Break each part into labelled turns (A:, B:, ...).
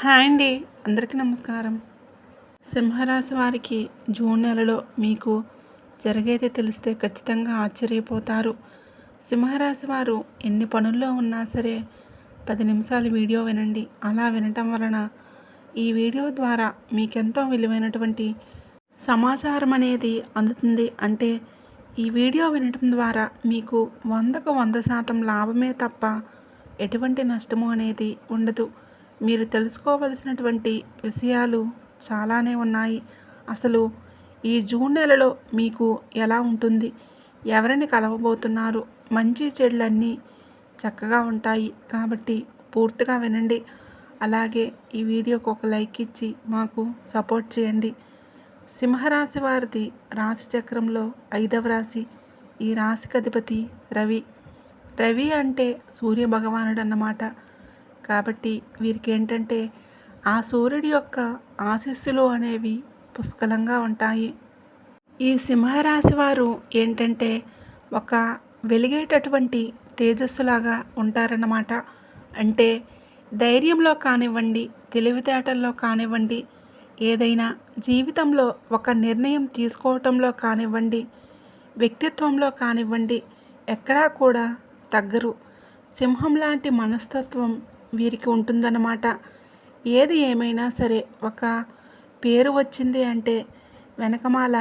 A: Hi అండి. అందరికీ నమస్కారం. సింహరాశి వారికి జూన్ నెలలో మీకు జరిగేది తెలిస్తే ఖచ్చితంగా ఆశ్చర్యపోతారు. సింహరాశి వారు ఎన్ని పనుల్లో ఉన్నా సరే పది నిమిషాలు వీడియో వినండి. అలా వినటం వలన ఈ వీడియో ద్వారా మీకెంతో విలువైనటువంటి సమాచారం అనేది అందుతుంది. అంటే ఈ వీడియో వినటం ద్వారా మీకు వందకు వంద శాతం లాభమే తప్ప ఎటువంటి నష్టము అనేది ఉండదు. మీరు తెలుసుకోవలసినటువంటి విషయాలు చాలానే ఉన్నాయి. అసలు ఈ జూన్ నెలలో మీకు ఎలా ఉంటుంది? ఎవరిని కలవబోతున్నారు? మంచి చెడులన్నీ చక్కగా ఉంటాయి కాబట్టి పూర్తిగా వినండి. అలాగే ఈ వీడియోకి ఒక లైక్ ఇచ్చి మాకు సపోర్ట్ చేయండి. సింహరాశి వారిది రాశి చక్రంలో ఐదవ రాశి ఈ రాశికి అధిపతి రవి. రవి అంటే సూర్య భగవానుడు అన్నమాట కాబట్టి వీరికి ఏంటంటే ఆ సూర్యుడి యొక్క ఆశీస్సులు అనేవి పుష్కలంగా ఉంటాయి. ఈ సింహరాశి వారు ఏంటంటే ఒక వెలిగేటటువంటి తేజస్సులాగా ఉంటారన్నమాట. అంటే ధైర్యంలో కానివ్వండి తెలివితేటల్లో కానివ్వండి ఏదైనా జీవితంలో ఒక నిర్ణయం తీసుకోవటంలో కానివ్వండి వ్యక్తిత్వంలో కానివ్వండి ఎక్కడా కూడా తగ్గరు. సింహం లాంటి మనస్తత్వం వీరికి ఉంటుందన్నమాట. ఏది ఏమైనా సరే ఒక పేరు వచ్చింది అంటే వెనకమాల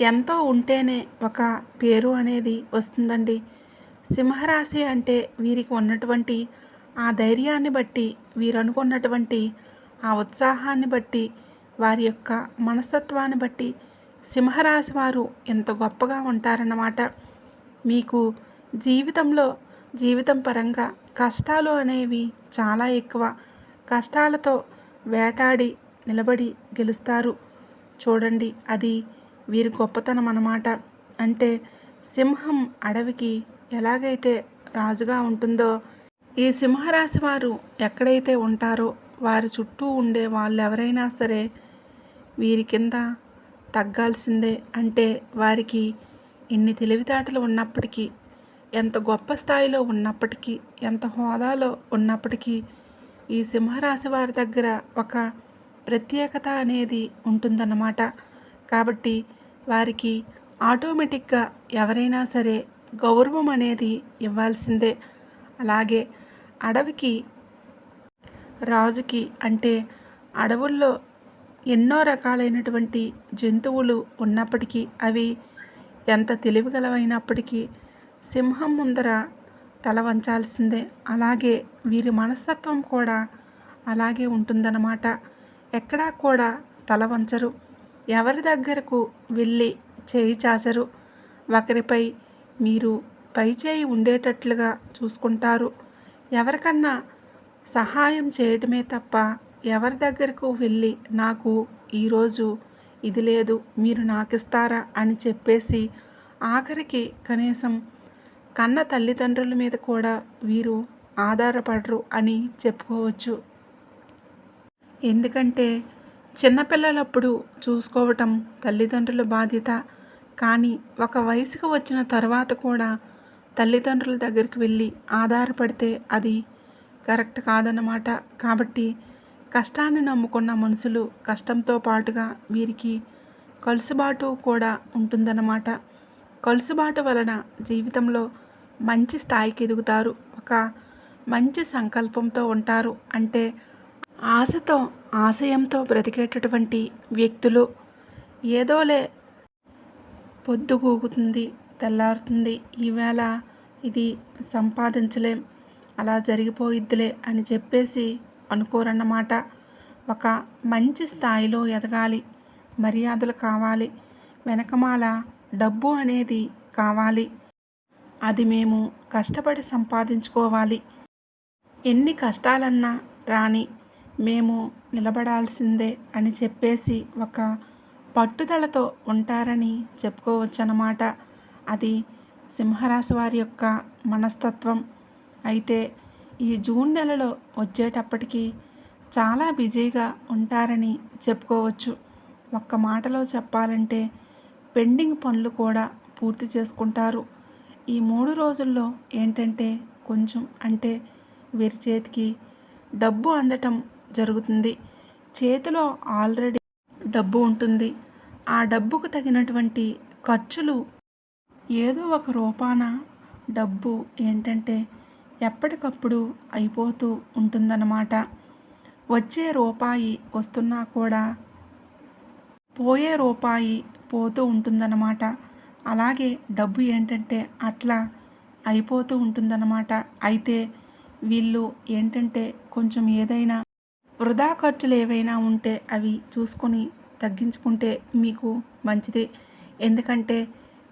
A: ఎంతో ఉంటేనే ఒక పేరు అనేది వస్తుందండి. సింహరాశి అంటే వీరికి ఉన్నటువంటి ఆ ధైర్యాన్ని బట్టి వీరు అనుకున్నటువంటి ఆ ఉత్సాహాన్ని బట్టి వారి యొక్క మనస్తత్వాన్ని బట్టి సింహరాశి వారు ఎంత గొప్పగా ఉంటారన్నమాట. మీకు జీవితంలో జీవితం పరంగా కష్టాలు అనేవి చాలా ఎక్కువ. కష్టాలతో వేటాడి నిలబడి గెలుస్తారు. చూడండి అది వీరి గొప్పతనం అన్నమాట. అంటే సింహం అడవికి ఎలాగైతే రాజుగా ఉంటుందో ఈ సింహరాశి వారు ఎక్కడైతే ఉంటారో వారి చుట్టూ ఉండే వాళ్ళు ఎవరైనా సరే వీరి కింద తగ్గాల్సిందే. అంటే వారికి ఎన్ని తెలివితేటలు ఉన్నప్పటికీ ఎంత గొప్ప స్థాయిలో ఉన్నప్పటికీ ఎంత హోదాలో ఉన్నప్పటికీ ఈ సింహరాశి వారి దగ్గర ఒక ప్రత్యేకత అనేది ఉంటుందన్నమాట. కాబట్టి వారికి ఆటోమేటిక్గా ఎవరైనా సరే గౌరవం అనేది ఇవ్వాల్సిందే. అలాగే అడవికి రాజుకి అంటే అడవుల్లో ఎన్నో రకాలైనటువంటి జంతువులు ఉన్నప్పటికీ అవి ఎంత తెలివిగలవైనప్పటికీ సింహం ముందర తల వంచాల్సిందే. అలాగే వీరి మనస్తత్వం కూడా అలాగే ఉంటుందన్నమాట. ఎక్కడా కూడా తల వంచరు. ఎవరి దగ్గరకు వెళ్ళి చేయి చాచరు. ఒకరిపై మీరు పై చేయి ఉండేటట్లుగా చూసుకుంటారు. ఎవరికన్నా సహాయం చేయటమే తప్ప ఎవరి దగ్గరకు వెళ్ళి నాకు ఈరోజు ఇది లేదు మీరు నాకు ఇస్తారా అని చెప్పేసి ఆఖరికి కనీసం కన్న తల్లిదండ్రుల మీద కూడా వీరు ఆధారపడరు అని చెప్పుకోవచ్చు. ఎందుకంటే చిన్నపిల్లలప్పుడు చూసుకోవటం తల్లిదండ్రుల బాధ్యత. కానీ ఒక వయసుకు వచ్చిన తర్వాత కూడా తల్లిదండ్రుల దగ్గరికి వెళ్ళి ఆధారపడితే అది కరెక్ట్ కాదన్నమాట. కాబట్టి కష్టాన్ని నమ్ముకున్న మనుషులు కష్టంతో పాటుగా వీరికి కలుసుబాటు కూడా ఉంటుందన్నమాట. కలుసుబాటు వలన జీవితంలో మంచి స్థాయికి ఎదుగుతారు. ఒక మంచి సంకల్పంతో ఉంటారు. అంటే ఆశతో ఆశయంతో బ్రతికేటటువంటి వ్యక్తులు ఏదోలే పొద్దుగూగుతుంది తెల్లారుతుంది ఈవేళ ఇది సంపాదించలేం అలా జరిగిపోయిద్దిలే అని చెప్పేసి అనుకోరన్నమాట. ఒక మంచి స్థాయిలో ఎదగాలి మర్యాదలు కావాలి వెనకమాల డబ్బు అనేది కావాలి. అది మేము కష్టపడి సంపాదించుకోవాలి. ఎన్ని కష్టాలన్నా రాని మేము నిలబడాల్సిందే అని చెప్పేసి ఒక పట్టుదలతో ఉంటారని చెప్పుకోవచ్చన్నమాట. అది సింహరాశి వారి యొక్క మనస్తత్వం. అయితే ఈ జూన్ నెలలో వచ్చేటప్పటికి చాలా బిజీగా ఉంటారని చెప్పుకోవచ్చు. ఒక్క మాటలో చెప్పాలంటే పెండింగ్ పనులు కూడా పూర్తి చేసుకుంటారు. ఈ మూడు రోజుల్లో ఏంటంటే కొంచెం అంటే వీరి చేతికి డబ్బు అందటం జరుగుతుంది. చేతిలో ఆల్రెడీ డబ్బు ఉంటుంది. ఆ డబ్బుకు తగినటువంటి ఖర్చులు ఏదో ఒక రూపాన డబ్బు ఏంటంటే ఎప్పటికప్పుడు అయిపోతూ ఉంటుందన్నమాట. వచ్చే రూపాయి వస్తున్నా కూడా పోయే రూపాయి పోతూ ఉంటుందన్నమాట. అలాగే డబ్బు ఏంటంటే అట్లా అయిపోతూ ఉంటుందన్నమాట. అయితే వీళ్ళు ఏంటంటే కొంచెం ఏదైనా వృధా ఖర్చులు ఏవైనా ఉంటే అవి చూసుకొని తగ్గించుకుంటే మీకు మంచిది. ఎందుకంటే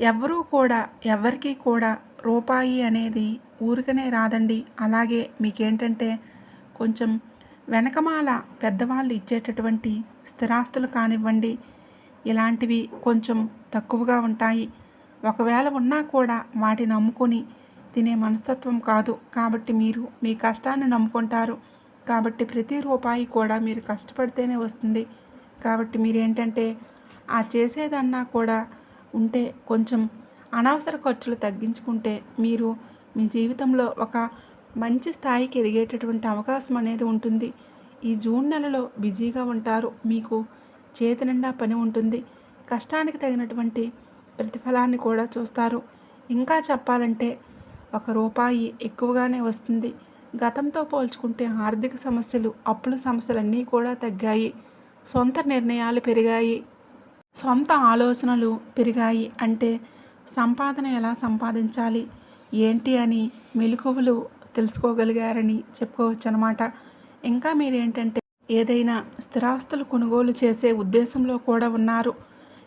A: ఎవరూ కూడా ఎవరికి కూడా రూపాయి అనేది ఊరికనే రాదండి. అలాగే మీకేంటంటే కొంచెం వెనకమాల పెద్దవాళ్ళు ఇచ్చేటటువంటి స్థిరాస్తులు కానివ్వండి ఇలాంటివి కొంచెం తక్కువగా ఉంటాయి. ఒకవేళ ఉన్నా కూడా వాటిని నమ్ముకొని తినే మనస్తత్వం కాదు. కాబట్టి మీరు మీ కష్టాన్ని నమ్ముకుంటారు. కాబట్టి ప్రతి రూపాయి కూడా మీరు కష్టపడితేనే వస్తుంది. కాబట్టి మీరేంటంటే ఆ చేసేదన్నా కూడా ఉంటే కొంచెం అనవసర ఖర్చులు తగ్గించుకుంటే మీరు మీ జీవితంలో ఒక మంచి స్థాయికి ఎదిగేటటువంటి అవకాశం అనేది ఉంటుంది. ఈ జూన్ నెలలో బిజీగా ఉంటారు. మీకు చేతి నిండా పని ఉంటుంది. కష్టానికి తగినటువంటి ప్రతిఫలాన్ని కూడా చూస్తారు. ఇంకా చెప్పాలంటే ఒక రూపాయి ఎక్కువగానే వస్తుంది. గతంతో పోల్చుకుంటే ఆర్థిక సమస్యలు అప్పుల సమస్యలు అన్నీ కూడా తగ్గాయి. సొంత నిర్ణయాలు పెరిగాయి. సొంత ఆలోచనలు పెరిగాయి. అంటే సంపాదన ఎలా సంపాదించాలి? ఏంటి అని మెలకువలు తెలుసుకోగలిగారని చెప్పుకోవచ్చు అనమాట ఇంకా మీరేంటంటే ఏదైనా స్థిరాస్తులు కొనుగోలు చేసే ఉద్దేశంలో కూడా ఉన్నారు.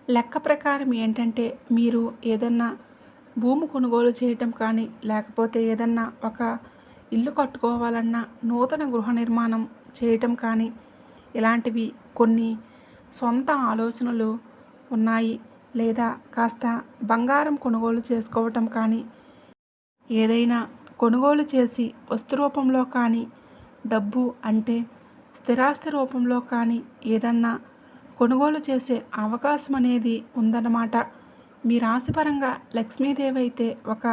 A: లెక్క ప్రకారం ఏంటంటే మీరు ఏదన్నా భూమి కొనుగోలు చేయటం కానీ లేకపోతే ఏదన్నా ఒక ఇల్లు కట్టుకోవాలన్నా నూతన గృహ నిర్మాణం చేయటం కానీ ఇలాంటివి కొన్ని సొంత ఆలోచనలు ఉన్నాయి. లేదా కాస్త బంగారం కొనుగోలు చేసుకోవటం కానీ ఏదైనా కొనుగోలు చేసి వస్తు రూపంలో కానీ డబ్బు అంటే స్థిరాస్తి రూపంలో కానీ ఏదన్నా కొనుగోలు చేసే అవకాశం అనేది ఉందన్నమాట. మీ రాశిపరంగా లక్ష్మీదేవి అయితే ఒక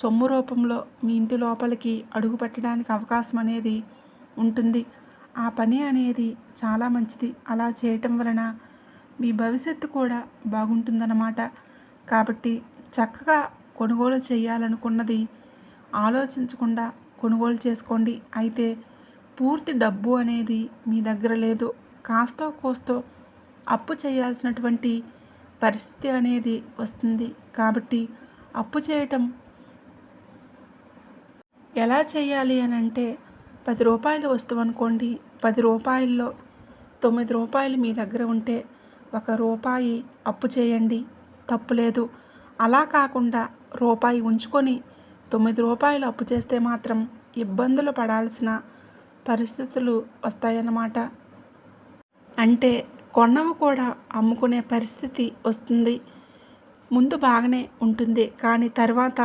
A: సొమ్ము రూపంలో మీ ఇంటి లోపలికి అడుగు పెట్టడానికి అవకాశం అనేది ఉంటుంది. ఆ పని అనేది చాలా మంచిది. అలా చేయటం వలన మీ భవిష్యత్తు కూడా బాగుంటుందన్నమాట. కాబట్టి చక్కగా కొనుగోలు చేయాలనుకున్నది ఆలోచించకుండా కొనుగోలు చేసుకోండి. అయితే పూర్తి డబ్బు అనేది మీ దగ్గర లేదు. కాస్తో కోస్తో అప్పు చేయాల్సినటువంటి పరిస్థితి అనేది వస్తుంది. కాబట్టి అప్పు చేయటం ఎలా చేయాలి అని అంటే పది రూపాయలు వస్తువు అనుకోండి. పది రూపాయల్లో తొమ్మిది రూపాయలు మీ దగ్గర ఉంటే ఒక రూపాయి అప్పు చేయండి. తప్పులేదు అలా కాకుండా రూపాయి ఉంచుకొని తొమ్మిది రూపాయలు అప్పు చేస్తే మాత్రం ఇబ్బందులు పడాల్సిన పరిస్థితులు వస్తాయన్నమాట. అంటే కొన్నవి కూడా అమ్ముకునే పరిస్థితి వస్తుంది. ముందు బాగానే ఉంటుంది. కానీ తర్వాత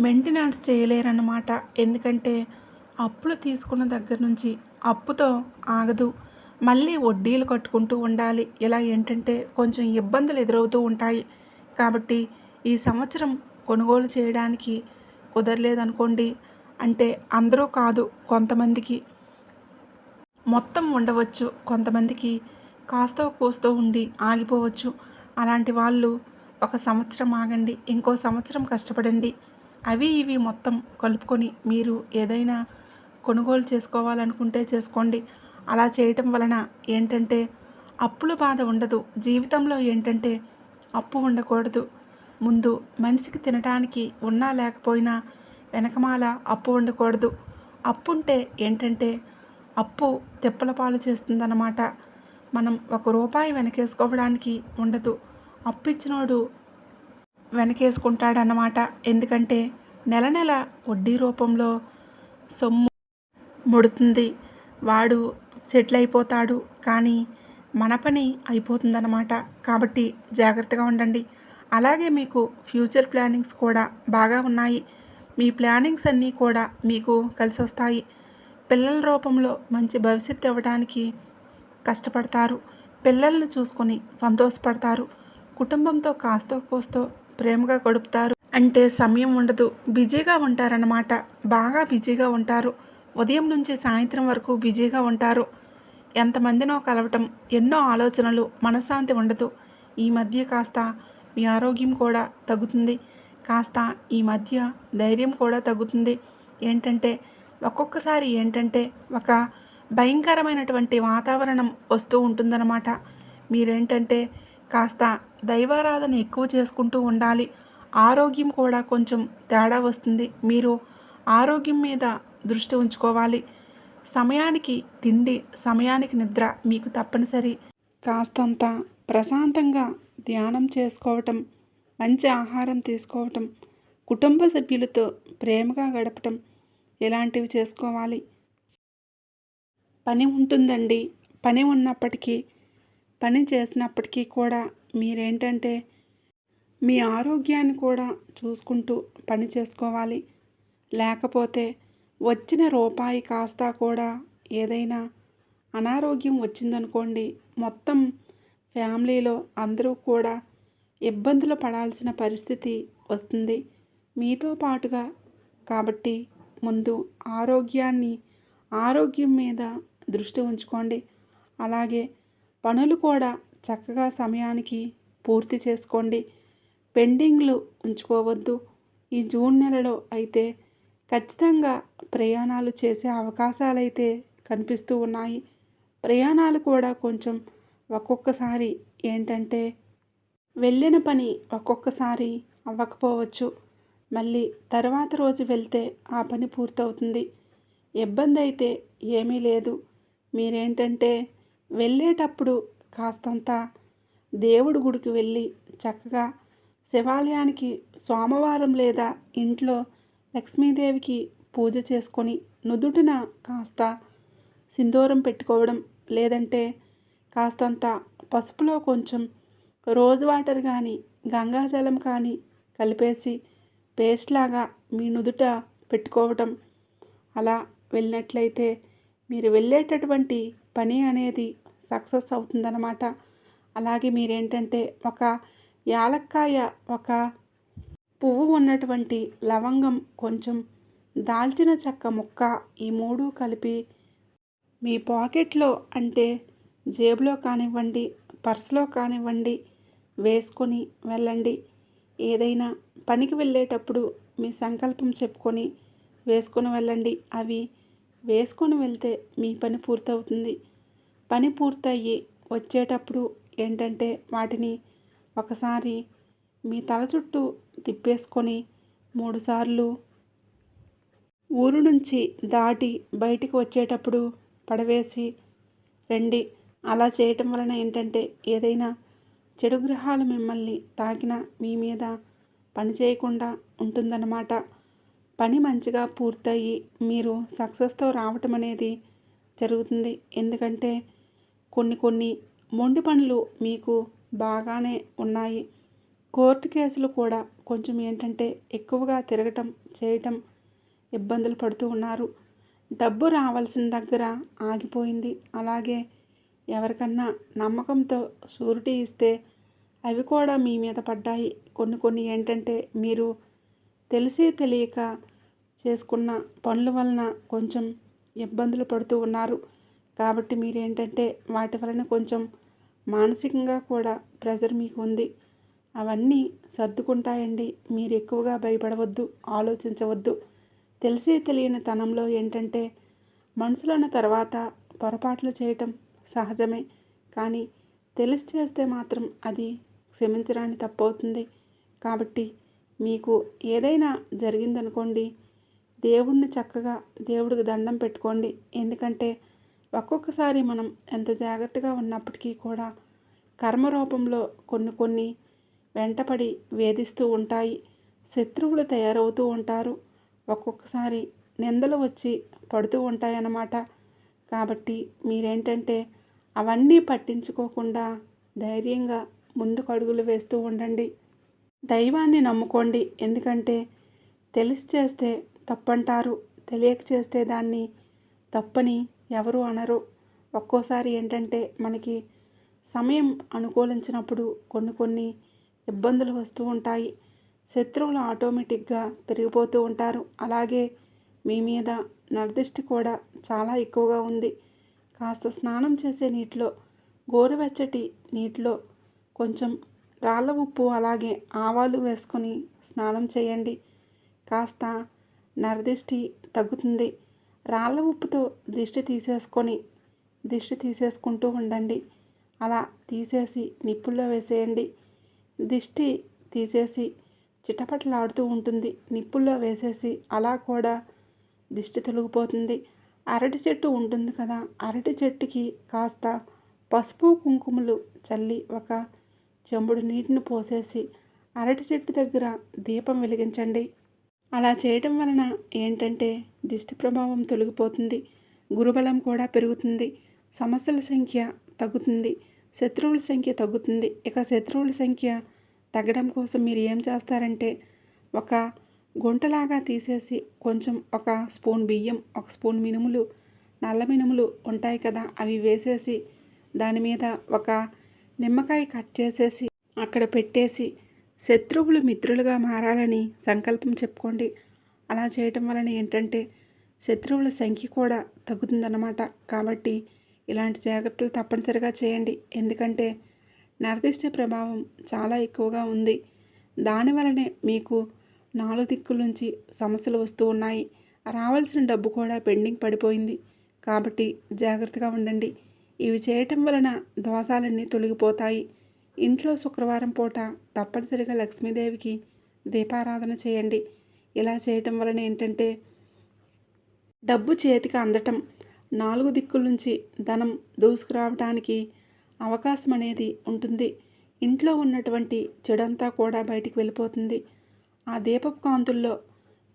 A: మెయింటెనెన్స్ చేయలేరన్నమాట. ఎందుకంటే అప్పులు తీసుకున్న దగ్గర నుంచి అప్పుతో ఆగదు. మళ్ళీ వడ్డీలు కట్టుకుంటూ ఉండాలి. ఇలా ఏంటంటే కొంచెం ఇబ్బందులు ఎదురవుతూ ఉంటాయి. కాబట్టి ఈ సంవత్సరం కొనుగోలు చేయడానికి కుదరలేదనుకోండి. అంటే అందరూ కాదు కొంతమందికి. మొత్తం ఉండవచ్చు కొంతమందికి కాస్తో కూస్తో ఉండి ఆగిపోవచ్చు. అలాంటి వాళ్ళు ఒక సంవత్సరం ఆగండి ఇంకో సంవత్సరం కష్టపడండి. అవి ఇవి మొత్తం కలుపుకొని మీరు ఏదైనా కొనుగోలు చేసుకోవాలనుకుంటే చేసుకోండి. అలా చేయటం వలన ఏంటంటే అప్పుల బాధ ఉండదు. జీవితంలో ఏంటంటే అప్పు ఉండకూడదు. ముందు మనిషికి తినడానికి ఉన్నా లేకపోయినా వెనకమాల అప్పు ఉండకూడదు. అప్పు ఉంటే ఏంటంటే అప్పు తెప్పల పాలు చేస్తుందన్నమాట. మనం ఒక రూపాయి వెనకేసుకోవడానికి ఉండదు. అప్పిచ్చినోడు వెనకేసుకుంటాడన్నమాట. ఎందుకంటే నెల నెల వడ్డీ రూపంలో సొమ్ము ముడుతుంది. వాడు సెటిల్ అయిపోతాడు కానీ మన పని అయిపోతుందన్నమాట. కాబట్టి జాగ్రత్తగా ఉండండి. అలాగే మీకు ఫ్యూచర్ ప్లానింగ్స్ కూడా బాగా ఉన్నాయి. మీ ప్లానింగ్స్ అన్నీ కూడా మీకు కలిసి వస్తాయి పిల్లల రూపంలో మంచి భవిష్యత్తు ఇవ్వడానికి కష్టపడతారు. పిల్లల్ని చూసుకొని సంతోషపడతారు. కుటుంబంతో కాస్తో కోస్తో ప్రేమగా గడుపుతారు. అంటే సమయం ఉండదు. బిజీగా ఉంటారన్నమాట. బాగా బిజీగా ఉంటారు. ఉదయం నుంచి సాయంత్రం వరకు బిజీగా ఉంటారు. ఎంతమందినో కలవటం ఎన్నో ఆలోచనలు మనశ్శాంతి ఉండదు. ఈ మధ్య కాస్త మీ ఆరోగ్యం కూడా తగ్గుతుంది. కాస్త ఈ మధ్య ధైర్యం కూడా తగ్గుతుంది. ఏంటంటే ఒక్కొక్కసారి ఏంటంటే ఒక భయంకరమైనటువంటి వాతావరణం వస్తూ ఉంటుందన్నమాట. మీరేంటంటే కాస్త దైవారాధన ఎక్కువ చేసుకుంటూ ఉండాలి. ఆరోగ్యం కూడా కొంచెం తేడా వస్తుంది. మీరు ఆరోగ్యం మీద దృష్టి ఉంచుకోవాలి. సమయానికి తిండి సమయానికి నిద్ర మీకు తప్పనిసరి. కాస్తంత ప్రశాంతంగా ధ్యానం చేసుకోవటం మంచి ఆహారం తీసుకోవటం కుటుంబ సభ్యులతో ప్రేమగా గడపటం ఇలాంటివి చేసుకోవాలి. పని ఉంటుందండి. పని ఉన్నప్పటికీ పని చేసినప్పటికీ కూడా మీరేంటంటే మీ ఆరోగ్యాన్ని కూడా చూసుకుంటూ పని చేసుకోవాలి. లేకపోతే వచ్చిన రూపాయి కాస్త కూడా ఏదైనా అనారోగ్యం వచ్చిందనుకోండి మొత్తం ఫ్యామిలీలో అందరూ కూడా ఇబ్బందులు పడాల్సిన పరిస్థితి వస్తుంది. మీతో పాటుగా కాబట్టి ముందు ఆరోగ్యాన్ని ఆరోగ్యం మీద దృష్టి ఉంచుకోండి. అలాగే పనులు కూడా చక్కగా సమయానికి పూర్తి చేసుకోండి. పెండింగ్లు ఉంచుకోవద్దు. ఈ జూన్ నెలలో అయితే ఖచ్చితంగా ప్రయాణాలు చేసే అవకాశాలు అయితే కనిపిస్తూ ఉన్నాయి. ప్రయాణాలు కూడా కొంచెం ఒక్కొక్కసారి ఏంటంటే వెళ్ళిన పని ఒక్కొక్కసారి అవ్వకపోవచ్చు. మళ్ళీ తర్వాత రోజు వెళ్తే ఆ పని పూర్తవుతుంది. ఇబ్బంది అయితే ఏమీ లేదు. మీరేంటంటే వెళ్ళేటప్పుడు కాస్తంత దేవుడి గుడికి వెళ్ళి చక్కగా శివాలయానికి సోమవారం లేదా ఇంట్లో లక్ష్మీదేవికి పూజ చేసుకొని నుదుటిన కాస్త సింధూరం పెట్టుకోవడం లేదంటే కాస్తంత పసుపులో కొంచెం రోజ్ వాటర్ కానీ గంగాజలం కానీ కలిపేసి పేస్ట్ లాగా మీ నుదుట పెట్టుకోవటం. అలా వెళ్ళినట్లయితే మీరు వెళ్ళేటటువంటి పని అనేది సక్సెస్ అవుతుందన్నమాట. అలాగే మీరేంటంటే ఒక యాలక్కాయ ఒక పువ్వు ఉన్నటువంటి లవంగం కొంచెం దాల్చిన చెక్క ముక్క ఈ మూడు కలిపి మీ పాకెట్లో అంటే జేబులో కానివ్వండి పర్సులో కానివ్వండి వేసుకొని వెళ్ళండి. ఏదైనా పనికి వెళ్ళేటప్పుడు మీ సంకల్పం చెప్పుకొని వేసుకొని వెళ్ళండి. అవి వేసుకొని వెళ్తే మీ పని పూర్తవుతుంది. పని పూర్తయ్యి వచ్చేటప్పుడు ఏంటంటే వాటిని ఒకసారి మీ తల చుట్టూ తిప్పేసుకొని మూడుసార్లు ఊరు నుంచి దాటి బయటికి వచ్చేటప్పుడు పడవేసి రండి. అలా చేయటం వలన ఏంటంటే ఏదైనా చెడు గ్రహాలు మిమ్మల్ని తాకిన మీ మీద పని చేయకుండా ఉంటుందన్నమాట. పని మంచిగా పూర్తయి మీరు సక్సెస్తో రావటం అనేది జరుగుతుంది. ఎందుకంటే కొన్ని కొన్ని మొండి పనులు మీకు బాగానే ఉన్నాయి. కోర్టు కేసులు కూడా కొంచెం ఏంటంటే ఎక్కువగా తిరగటం చేయటం ఇబ్బందులు పడుతూ ఉన్నారు. డబ్బు రావాల్సిన దగ్గర ఆగిపోయింది. అలాగే ఎవరికన్నా నమ్మకంతో షూరిటీ ఇస్తే అవి కూడా మీ మీద పడ్డాయి. కొన్ని కొన్ని ఏంటంటే మీరు తెలిసే తెలియక చేసుకున్న పనుల వలన కొంచెం ఇబ్బందులు పడుతూ ఉన్నారు. కాబట్టి మీరు ఏంటంటే వాటి వలన కొంచెం మానసికంగా కూడా ప్రెజర్ మీకు ఉంది అవన్నీ సర్దుకుంటాయండి. మీరు ఎక్కువగా భయపడవద్దు ఆలోచించవద్దు. తెలిసే తెలియని తనంలో ఏంటంటే మనుషులన్న తర్వాత పొరపాట్లు చేయటం సహజమే. కానీ తెలిసి చేస్తే మాత్రం అది క్షమించరాని తప్పవుతుంది. కాబట్టి మీకు ఏదైనా జరిగిందనుకోండి దేవుణ్ణి చక్కగా దేవుడికి దండం పెట్టుకోండి. ఎందుకంటే ఒక్కొక్కసారి మనం ఎంత జాగ్రత్తగా ఉన్నప్పటికీ కూడా కర్మ రూపంలో కొన్ని కొన్ని వెంటపడి వేధిస్తూ ఉంటాయి శత్రువులు తయారవుతూ ఉంటారు ఒక్కొక్కసారి నిందలు వచ్చి పడుతూ ఉంటాయన్నమాట. కాబట్టి మీరేంటంటే అవన్నీ పట్టించుకోకుండా ధైర్యంగా ముందుకు అడుగులు వేస్తూ ఉండండి. దైవాన్ని నమ్ముకోండి. ఎందుకంటే తెలిసి చేస్తే తప్పంటారు. తెలియక చేస్తే దాన్ని తప్పని ఎవరు అనరు. ఒక్కోసారి ఏంటంటే మనకి సమయం అనుకూలించినప్పుడు కొన్ని కొన్ని ఇబ్బందులు వస్తూ ఉంటాయి. శత్రువులు ఆటోమేటిక్గా పెరిగిపోతూ ఉంటారు. అలాగే మీ మీద నరదృష్టి కూడా చాలా ఎక్కువగా ఉంది. కాస్త స్నానం చేసే నీటిలో గోరువెచ్చటి నీటిలో కొంచెం రాళ్ళ ఉప్పు అలాగే ఆవాలు వేసుకొని స్నానం చేయండి. కాస్త నరదిష్టి తగ్గుతుంది. రాళ్ళ ఉప్పుతో దిష్టి తీసేసుకొని దిష్టి తీసేసుకుంటూ ఉండండి. అలా తీసేసి నిప్పుల్లో వేసేయండి. దిష్టి తీసేసి చిటపటలాడుతూ ఉంటుంది. నిప్పుల్లో వేసేసి అలా కూడా దిష్టి తొలగిపోతుంది. అరటి చెట్టు ఉంటుంది కదా అరటి చెట్టుకి కాస్త పసుపు కుంకుమలు చల్లి ఒక చెంబుడు నీటిని పోసేసి అరటి చెట్టు దగ్గర దీపం వెలిగించండి. అలా చేయటం వలన ఏంటంటే దిష్టి ప్రభావం తొలగిపోతుంది గురుబలం కూడా పెరుగుతుంది సమస్యల సంఖ్య తగ్గుతుంది శత్రువుల సంఖ్య తగ్గుతుంది. ఇక శత్రువుల సంఖ్య తగ్గడం కోసం మీరు ఏం చేస్తారంటే ఒక గుంటలాగా తీసేసి కొంచెం ఒక స్పూన్ బియ్యం ఒక స్పూన్ మినుములు నల్ల మినుములు ఉంటాయి కదా అవి వేసేసి దాని మీద ఒక నిమ్మకాయ కట్ చేసేసి అక్కడ పెట్టేసి శత్రువులు మిత్రులుగా మారాలని సంకల్పం చెప్పుకోండి. అలా చేయటం వలన ఏంటంటే శత్రువుల సంఖ్య కూడా తగ్గుతుందన్నమాట. కాబట్టి ఇలాంటి జాగ్రత్తలు తప్పనిసరిగా చేయండి. ఎందుకంటే నర్దిష్ట ప్రభావం చాలా ఎక్కువగా ఉంది. దానివలనే మీకు నాలుగు దిక్కుల నుంచి సమస్యలు వస్తూ ఉన్నాయి. రావాల్సిన డబ్బు కూడా పెండింగ్ పడిపోయింది. కాబట్టి జాగ్రత్తగా ఉండండి. ఇవి చేయటం వలన దోషాలన్నీ తొలగిపోతాయి. ఇంట్లో శుక్రవారం పూట తప్పనిసరిగా లక్ష్మీదేవికి దీపారాధన చేయండి. ఇలా చేయటం వలన ఏంటంటే డబ్బు చేతికి అందటం నాలుగు దిక్కుల నుంచి ధనం దూసుకురావటానికి అవకాశం అనేది ఉంటుంది. ఇంట్లో ఉన్నటువంటి చెడంతా కూడా బయటికి వెళ్ళిపోతుంది. ఆ దీపపు కాంతుల్లో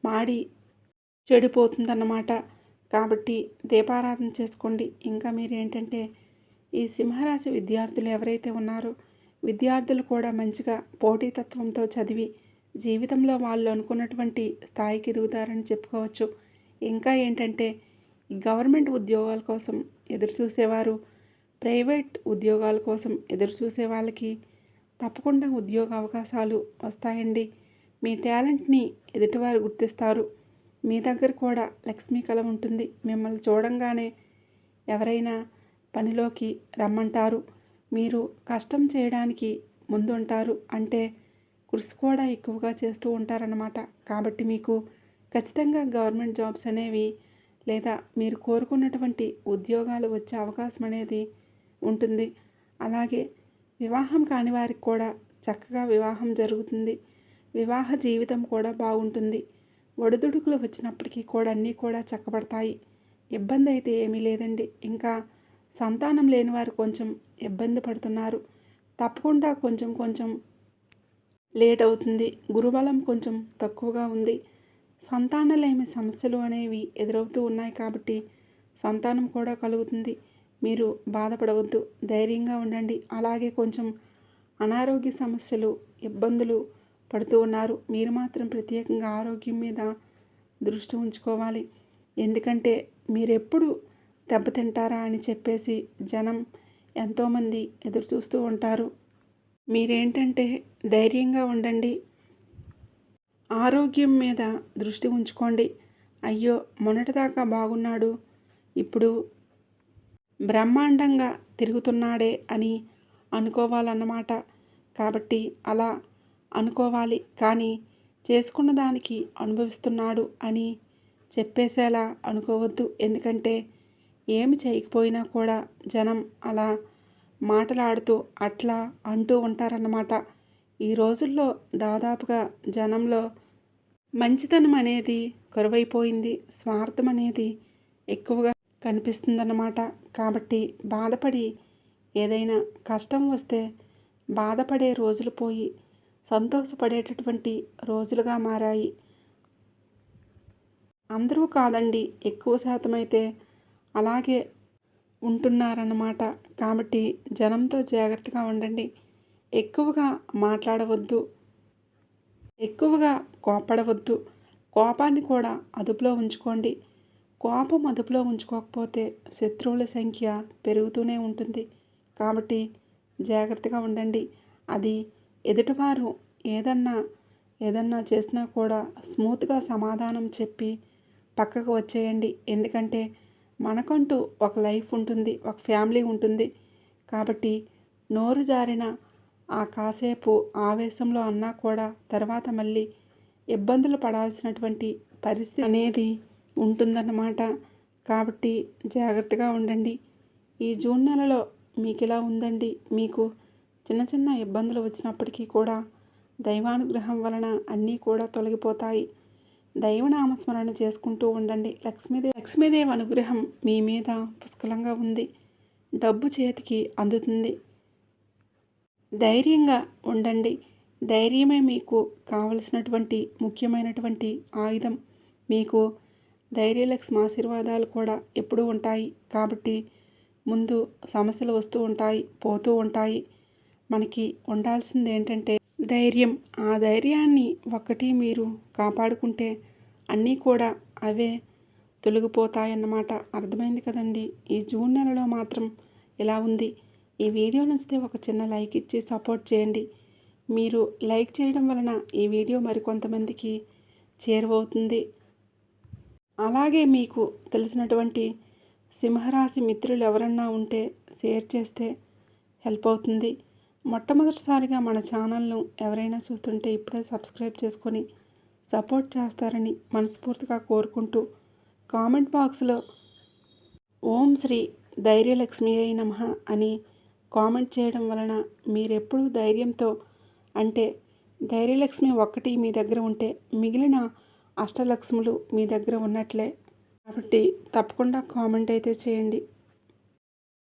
A: మాడి చెడిపోతుందన్నమాట. కాబట్టి దీపారాధన చేసుకోండి. ఇంకా మీరు ఏంటంటే ఈ సింహరాశి విద్యార్థులు ఎవరైతే ఉన్నారో విద్యార్థులు కూడా మంచిగా పోటీతత్వంతో చదివి జీవితంలో వాళ్ళు అనుకున్నటువంటి స్థాయికి ఎదుగుతారని చెప్పుకోవచ్చు. ఇంకా ఏంటంటే గవర్నమెంట్ ఉద్యోగాల కోసం ఎదురు చూసేవారు ప్రైవేట్ ఉద్యోగాల కోసం ఎదురుచూసే వాళ్ళకి తప్పకుండా ఉద్యోగ అవకాశాలు వస్తాయండి. మీ టాలెంట్ని ఎదుటివారు గుర్తిస్తారు. మీ దగ్గర కూడా లక్ష్మీ కళ ఉంటుంది. మిమ్మల్ని చూడంగానే ఎవరైనా పనిలోకి రమ్మంటారు. మీరు కష్టం చేయడానికి ముందుంటారు. అంటే కృషి కూడా ఎక్కువగా చేస్తూ ఉంటారన్నమాట. కాబట్టి మీకు ఖచ్చితంగా గవర్నమెంట్ జాబ్స్ అనేవి లేదా మీరు కోరుకున్నటువంటి ఉద్యోగాలు వచ్చే అవకాశం అనేది ఉంటుంది. అలాగే వివాహం కాని వారికి కూడా చక్కగా వివాహం జరుగుతుంది. వివాహ జీవితం కూడా బాగుంటుంది. ఒడిదుడుకులు వచ్చినప్పటికీ కూడా అన్నీ కూడా చక్కబడతాయి. ఇబ్బంది అయితే ఏమీ లేదండి. ఇంకా సంతానం లేని వారు కొంచెం ఇబ్బంది పడుతున్నారు. తప్పకుండా కొంచెం కొంచెం లేట్ అవుతుంది. గురుబలం కొంచెం తక్కువగా ఉంది. సంతానలేమి సమస్యలు అనేవి ఎదురవుతూ ఉన్నాయి కాబట్టి సంతానం కూడా కలుగుతుంది. మీరు బాధపడవద్దు. ధైర్యంగా ఉండండి. అలాగే కొంచెం అనారోగ్య సమస్యలు ఇబ్బందులు పడుతూ ఉన్నారు. మీరు మాత్రం ప్రత్యేకంగా ఆరోగ్యం మీద దృష్టి ఉంచుకోవాలి. ఎందుకంటే మీరెప్పుడు దెబ్బతింటారా అని చెప్పేసి జనం ఎంతోమంది ఎదురు చూస్తూ ఉంటారు. మీరేంటంటే ధైర్యంగా ఉండండి. ఆరోగ్యం మీద దృష్టి ఉంచుకోండి. అయ్యో మొన్నటిదాకా బాగున్నాడు. ఇప్పుడు బ్రహ్మాండంగా తిరుగుతున్నాడే అని అనుకోవాలన్నమాట. కాబట్టి అలా అనుకోవాలి. కానీ చేసుకున్న దానికి అనుభవిస్తున్నాడు అని చెప్పేసేలా అనుకోవద్దు. ఎందుకంటే ఏమి చేయకపోయినా కూడా జనం అలా మాటలాడుతూ అట్లా అంటూ ఉంటారన్నమాట. ఈ రోజుల్లో దాదాపుగా జనంలో మంచితనం అనేది కరువైపోయింది. స్వార్థం అనేది ఎక్కువగా కనిపిస్తుందన్నమాట. కాబట్టి బాధపడి ఏదైనా కష్టం వస్తే బాధపడే రోజులు పోయి సంతోషపడేటటువంటి రోజులుగా మారాయి. అందరూ కాదండి ఎక్కువ శాతం అయితే అలాగే ఉంటున్నారన్నమాట. కాబట్టి జనంతో జాగ్రత్తగా ఉండండి. ఎక్కువగా మాట్లాడవద్దు. ఎక్కువగా కోపడవద్దు కోపాన్ని కూడా అదుపులో ఉంచుకోండి. కోపం అదుపులో ఉంచుకోకపోతే శత్రువుల సంఖ్య పెరుగుతూనే ఉంటుంది. కాబట్టి జాగ్రత్తగా ఉండండి. అది ఎదుటివారు ఏదన్నా ఏదన్నా చేసినా కూడా స్మూత్గా సమాధానం చెప్పి పక్కకు వచ్చేయండి. ఎందుకంటే మనకంటూ ఒక లైఫ్ ఉంటుంది ఒక ఫ్యామిలీ ఉంటుంది. కాబట్టి నోరు జారిన ఆ కాసేపు ఆవేశంలో అన్నా కూడా తర్వాత మళ్ళీ ఇబ్బందులు పడాల్సినటువంటి పరిస్థితి అనేది ఉంటుందన్నమాట. కాబట్టి జాగ్రత్తగా ఉండండి. ఈ జూన్ నెలలో మీకు ఇలా ఉందండి. మీకు చిన్న చిన్న ఇబ్బందులు వచ్చినప్పటికీ కూడా దైవానుగ్రహం వలన అన్నీ కూడా తొలగిపోతాయి. దైవనామస్మరణ చేసుకుంటూ ఉండండి. లక్ష్మీదేవి లక్ష్మీదేవి అనుగ్రహం మీ మీద పుష్కలంగా ఉంది. డబ్బు చేతికి అందుతుంది. ధైర్యంగా ఉండండి. ధైర్యమే మీకు కావలసినటువంటి ముఖ్యమైనటువంటి ఆయుధం. మీకు ధైర్యలక్ష్మి ఆశీర్వాదాలు కూడా ఎప్పుడూ ఉంటాయి. కాబట్టి ముందు సమస్యలు వస్తూ ఉంటాయి పోతూ ఉంటాయి. మనకి ఉండాల్సింది ఏంటంటే ధైర్యం. ఆ ధైర్యాన్ని ఒకటి మీరు కాపాడుకుంటే అన్నీ కూడా అవే తొలగిపోతాయన్నమాట. అర్థమైంది కదండి? ఈ జూన్ నెలలో మాత్రం ఇలా ఉంది. ఈ వీడియో నచ్చితే ఒక చిన్న లైక్ ఇచ్చి సపోర్ట్ చేయండి. మీరు లైక్ చేయడం వలన ఈ వీడియో మరికొంతమందికి చేరువవుతుంది. అలాగే మీకు తెలిసినటువంటి సింహరాశి మిత్రులు ఎవరన్నా ఉంటే షేర్ చేస్తే హెల్ప్ అవుతుంది. మొట్టమొదటిసారిగా మన ఛానల్ను ఎవరైనా చూస్తుంటే ఇప్పుడే సబ్స్క్రైబ్ చేసుకొని సపోర్ట్ చేస్తారని మనస్ఫూర్తిగా కోరుకుంటూ కామెంట్ బాక్స్లో ఓం శ్రీ ధైర్యలక్ష్మి అయి నమ అని కామెంట్ చేయడం వలన మీరెప్పుడూ ధైర్యంతో అంటే ధైర్యలక్ష్మి ఒక్కటి మీ దగ్గర ఉంటే మిగిలిన అష్టలక్ష్ములు మీ దగ్గర ఉన్నట్లే. కాబట్టి తప్పకుండా కామెంట్ అయితే చేయండి.